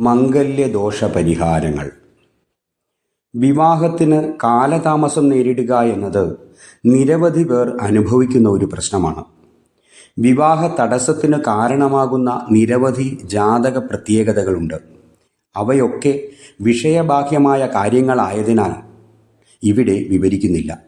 മംഗല്യദോഷ പരിഹാരങ്ങൾ വിവാഹത്തിന് കാലതാമസം നേരിടുക എന്നത് നിരവധി പേർ അനുഭവിക്കുന്ന ഒരു പ്രശ്നമാണ്. വിവാഹ തടസ്സത്തിന് കാരണമാകുന്ന നിരവധി ജാതക പ്രത്യേകതകളുണ്ട്. അവയൊക്കെ വിഷയബാഹ്യമായ കാര്യങ്ങളായതിനാൽ ഇവിടെ വിവരിക്കുന്നില്ല.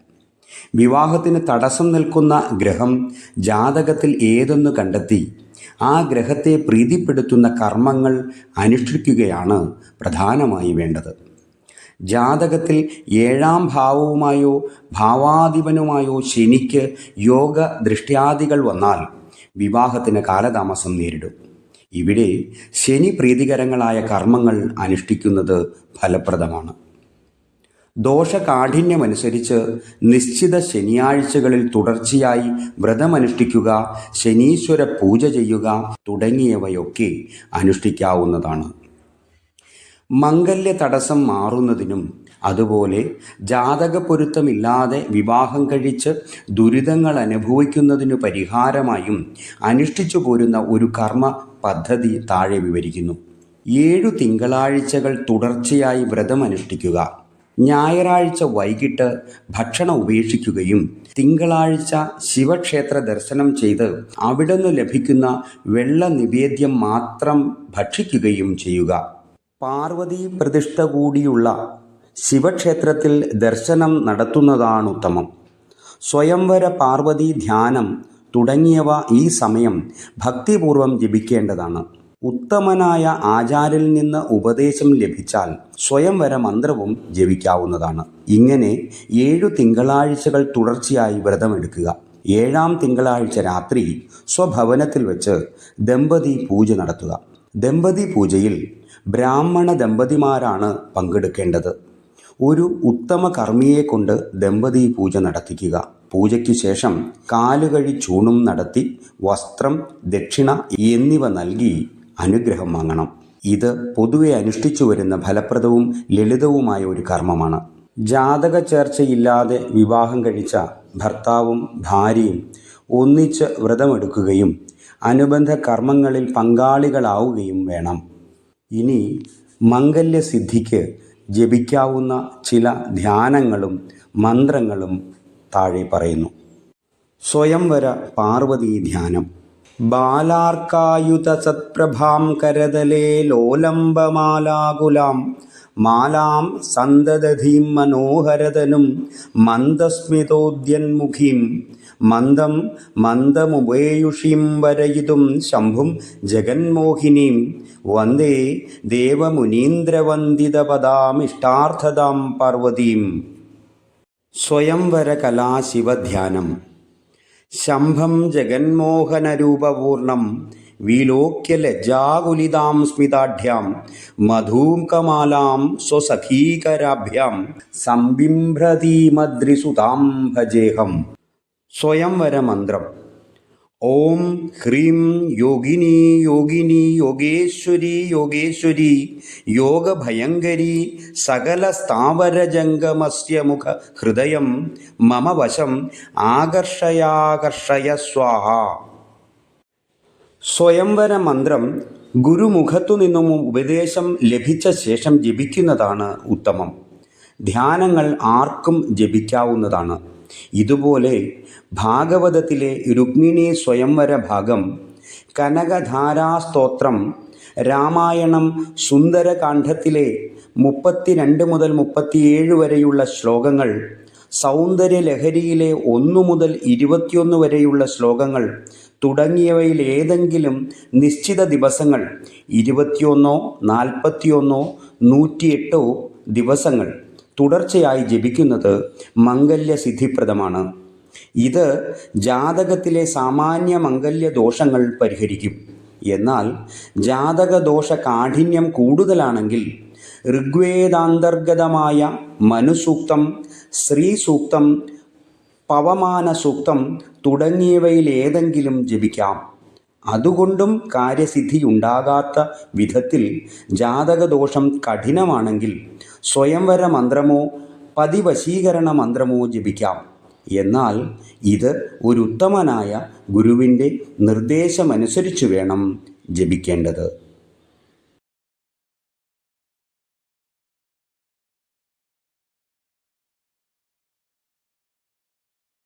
വിവാഹത്തിന് തടസ്സം നിൽക്കുന്ന ഗ്രഹം ജാതകത്തിൽ ഏതെന്ന് കണ്ടെത്തി ആ ഗ്രഹത്തെ പ്രീതിപ്പെടുത്തുന്ന കർമ്മങ്ങൾ അനുഷ്ഠിക്കുകയാണ് പ്രധാനമായി വേണ്ടത്. ജാതകത്തിൽ ഏഴാം ഭാവവുമായോ ഭാവാധിപനുമായോ ശനിക്ക് യോഗ ദൃഷ്ട്യാദികൾ വന്നാൽ വിവാഹത്തിന് കാലതാമസം നേരിടും. ഇവിടെ ശനി പ്രീതികരങ്ങളായ കർമ്മങ്ങൾ അനുഷ്ഠിക്കുന്നത് ഫലപ്രദമാണ്. ദോഷകാഠിന്യമനുസരിച്ച് നിശ്ചിത ശനിയാഴ്ചകളിൽ തുടർച്ചയായി വ്രതമനുഷ്ഠിക്കുക ശനീശ്വര പൂജ ചെയ്യുക തുടങ്ങിയവയൊക്കെ അനുഷ്ഠിക്കാവുന്നതാണ്. മംഗല്യ തടസ്സം മാറുന്നതിനും അതുപോലെ ജാതക പൊരുത്തമില്ലാതെ വിവാഹം കഴിച്ച് ദുരിതങ്ങൾ അനുഭവിക്കുന്നതിനു പരിഹാരമായും അനുഷ്ഠിച്ചു പോരുന്ന ഒരു കർമ്മ പദ്ധതി താഴെ വിവരിക്കുന്നു. ഏഴു തിങ്കളാഴ്ചകൾ തുടർച്ചയായി വ്രതമനുഷ്ഠിക്കുക. ഞായറാഴ്ച വൈകിട്ട് ഭക്ഷണം ഉപേക്ഷിക്കുകയും തിങ്കളാഴ്ച ശിവക്ഷേത്ര ദർശനം ചെയ്ത് അവിടുന്ന് ലഭിക്കുന്ന വെള്ള നിവേദ്യം മാത്രം ഭക്ഷിക്കുകയും ചെയ്യുക. പാർവതി പ്രതിഷ്ഠ കൂടിയുള്ള ശിവക്ഷേത്രത്തിൽ ദർശനം നടത്തുന്നതാണ് ഉത്തമം സ്വയംവര പാർവതി ധ്യാനം തുടങ്ങിയവ ഈ സമയം ഭക്തിപൂർവം ജപിക്കേണ്ടതാണ്. ഉത്തമനായ ആചാര്യൽ നിന്ന് ഉപദേശം ലഭിച്ചാൽ സ്വയംവര മന്ത്രവും ജപിക്കാവുന്നതാണ്. ഇങ്ങനെ ഏഴു തിങ്കളാഴ്ചകൾ തുടർച്ചയായി വ്രതമെടുക്കുക. ഏഴാം തിങ്കളാഴ്ച രാത്രി സ്വഭവനത്തിൽ വെച്ച് ദമ്പതി പൂജ നടത്തുക. ദമ്പതി പൂജയിൽ ബ്രാഹ്മണ ദമ്പതിമാരാണ് പങ്കെടുക്കേണ്ടത്. ഒരു ഉത്തമ കർമ്മിയെ കൊണ്ട് ദമ്പതി പൂജ നടത്തിക്കുക. പൂജയ്ക്ക് ശേഷം കാലുകഴി ചൂണും നടത്തി വസ്ത്രം ദക്ഷിണ എന്നിവ നൽകി അനുഗ്രഹം വാങ്ങണം. ഇത് പൊതുവെ അനുഷ്ഠിച്ചു വരുന്ന ഫലപ്രദവും ലളിതവുമായ ഒരു കർമ്മമാണ്. ജാതക ചേർച്ചയില്ലാതെ വിവാഹം കഴിച്ച ഭർത്താവും ഭാര്യയും ഒന്നിച്ച് വ്രതമെടുക്കുകയും അനുബന്ധ കർമ്മങ്ങളിൽ പങ്കാളികളാവുകയും വേണം. ഇനി മംഗല്യസിദ്ധിക്ക് ജപിക്കാവുന്ന ചില ധ്യാനങ്ങളും മന്ത്രങ്ങളും താഴെ പറയുന്നു. സ്വയംവര പാർവതീ ധ്യാനം ബാലാർക്കായുധ സത്പ്രഭാം കരതലേ ലോലംബമാലാകുലാം. മാലാം സന്തതധീം മനോഹരതനും മന്ദസ്മിതോദ്യന്മുഖീം. മന്ദം മന്ദമുപേയുഷീം വരയിതും ശംഭും ജഗന്മോഹിനീം. വന്ദേ ദേവമുനീന്ദ്രവന്ദിതപദാമിഷ്ടാർത്ഥതാം പാർവതീം. സ്വയംവര കലാശിവധ്യാനം ശംഭം ജഗന്മോഹനരൂപപൂർണം വിലോക്യ ലജ്ജാകുലിതാം സ്മിതാഢ്യാം മധൂംകമാലാം സ്വസഖീകരാഭ്യാം സംബിംഭ്രതീമദ്രിസുതാം ഭജേഹം. സ്വയംവര മന്ത്രം ഓം ഹ്രീം യോഗിനി യോഗിനി യോഗേശ്വരി യോഗേശ്വരി യോഗഭയങ്കരി സകല സ്ഥാവരജംഗമസ്യ മുഖ ഹൃദയം മമ വശം ആകർഷയാകർഷയ സ്വാഹ. സ്വയംവര മന്ത്രം ഗുരുമുഖത്തു നിന്നും ഉപദേശം ലഭിച്ച ശേഷം ജപിക്കുന്നതാണ് ഉത്തമം. ധ്യാനങ്ങൾ ആർക്കും ജപിക്കാവുന്നതാണ്. ഇതുപോലെ ഭാഗവതത്തിലെ രുക്മിണി സ്വയംവര ഭാഗം കനകധാരാസ്തോത്രം രാമായണം സുന്ദരകാന്ഡത്തിലെ മുപ്പത്തിരണ്ട് മുതൽ മുപ്പത്തിയേഴ് വരെയുള്ള ശ്ലോകങ്ങൾ സൗന്ദര്യലഹരിയിലെ ഒന്നു മുതൽ ഇരുപത്തിയൊന്ന് വരെയുള്ള ശ്ലോകങ്ങൾ തുടങ്ങിയവയിൽ ഏതെങ്കിലും നിശ്ചിത ദിവസങ്ങൾ ഇരുപത്തിയൊന്നോ നാൽപ്പത്തിയൊന്നോ നൂറ്റിയെട്ടോ ദിവസങ്ങൾ. തുടർച്ചയായി ജപിക്കുന്നത് മംഗല്യസിദ്ധിപ്രദമാണ്. ഇത് ജാതകത്തിലെ സാമാന്യ മംഗല്യ ദോഷങ്ങൾ പരിഹരിക്കും. എന്നാൽ ജാതകദോഷ കാഠിന്യം കൂടുതലാണെങ്കിൽ ഋഗ്വേദാന്തർഗതമായ മനുസൂക്തം ശ്രീസൂക്തം പവമാന സൂക്തം തുടങ്ങിയവയിൽ ഏതെങ്കിലും ജപിക്കാം. അതുകൊണ്ടും കാര്യസിദ്ധിയുണ്ടാകാത്ത വിധത്തിൽ ജാതകദോഷം കഠിനമാണെങ്കിൽ സ്വയംവര മന്ത്രമോ പതിവശീകരണ മന്ത്രമോ ജപിക്കാം. എന്നാൽ ഇത് ഒരു ഉത്തമനായ ഗുരുവിന്റെ നിർദ്ദേശമനുസരിച്ച് വേണം ജപിക്കേണ്ടത്.